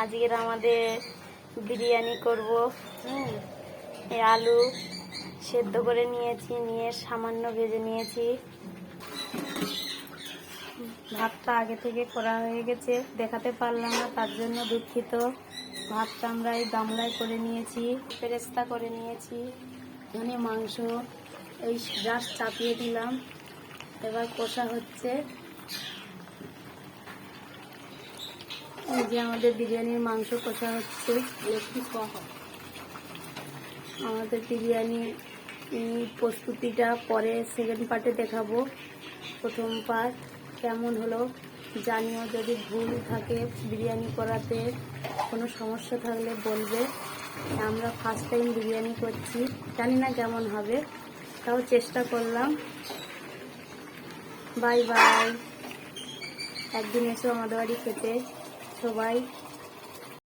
আজকের আমাদের বিরিয়ানি করব। এই আলু সেদ্ধ করে নিয়েছি, নিয়ে সামান্য ভেজে নিয়েছি। ভাতটা আগে থেকে করা হয়ে গেছে, দেখাতে পারলাম না, তার জন্য দুঃখিত। ভাতটা আমরা এই গামলায় করে নিয়েছি পেরেস্তা করে নিয়েছি, ধনে মাংস, এই জাস্ট চাপিয়ে দিলাম। এবার কষা হচ্ছে এই যে আমাদের বিরিয়ানির মাংস কষা হচ্ছে আমাদের বিরিয়ানি প্রস্তুতিটা পরে সেকেন্ড পার্টে দেখাবো। প্রথম পার্ট কেমন হলো, জানিও যদি ভুল থাকে বিরিয়ানি করাতে, কোনো সমস্যা থাকলে বলবে। আমরা ফার্স্ট টাইম বিরিয়ানি করছি, জানি না কেমন হবে, তাও চেষ্টা করলাম। বাই বাই একদিন এসো আমাদের বাড়ি খেতে। সবাই